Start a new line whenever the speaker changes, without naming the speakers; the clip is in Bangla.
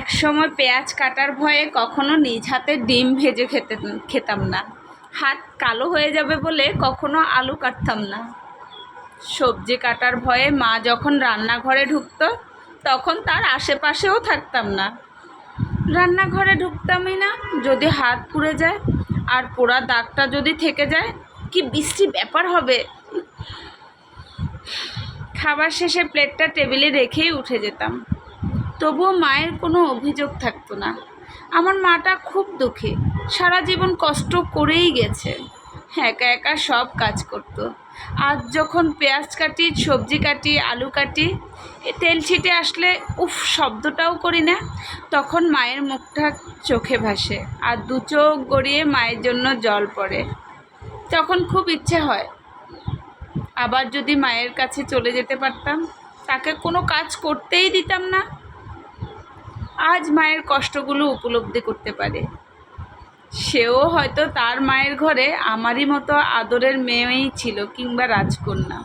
একসময় পেঁয়াজ কাটার ভয়ে কখনো নিজ হাতে ডিম ভেজে খেতে, খেতাম না। হাত কালো হয়ে যাবে বলে কখনো আলু কাটতাম না। সবজি কাটার ভয়ে মা যখন রান্নাঘরে ঢুকতো, তখন তার আশেপাশেও থাকতাম না। রান্নাঘরে ঢুকতামই না, যদি হাত পুড়ে যায় আর পোড়া দাগটা যদি থেকে যায়, কি বৃষ্টি ব্যাপার হবে? খাবার শেষে প্লেটটা টেবিলে রেখেই উঠে যেতাম। তবুও মায়ের কোনো অভিযোগ থাকতো না। আমার মাটা খুব দুঃখী। সারা জীবন কষ্ট করেই গেছে। একা একা সব কাজ করতো। আজ যখন পেঁয়াজ কাটি, সবজি কাটি, আলু কাটি, তেল ছিটে আসলে উফ, শব্দটাও করি না। তখন মায়ের মুখটা চোখে ভাসে আর দু চোখ গড়িয়ে মায়ের জন্য জল পড়ে। তখন খুব ইচ্ছে হয়। আবার যদি মায়ের কাছে চলে যেতে পারতাম, তাকে কোনো কাজ করতেই দিতাম না। আজ মায়ের কষ্টগুলো উপলব্ধি করতে পারে। সেও হয়তো তার মায়ের ঘরে আমারই মতো আদরের মেয়েই ছিল কিংবা রাজকন্যা।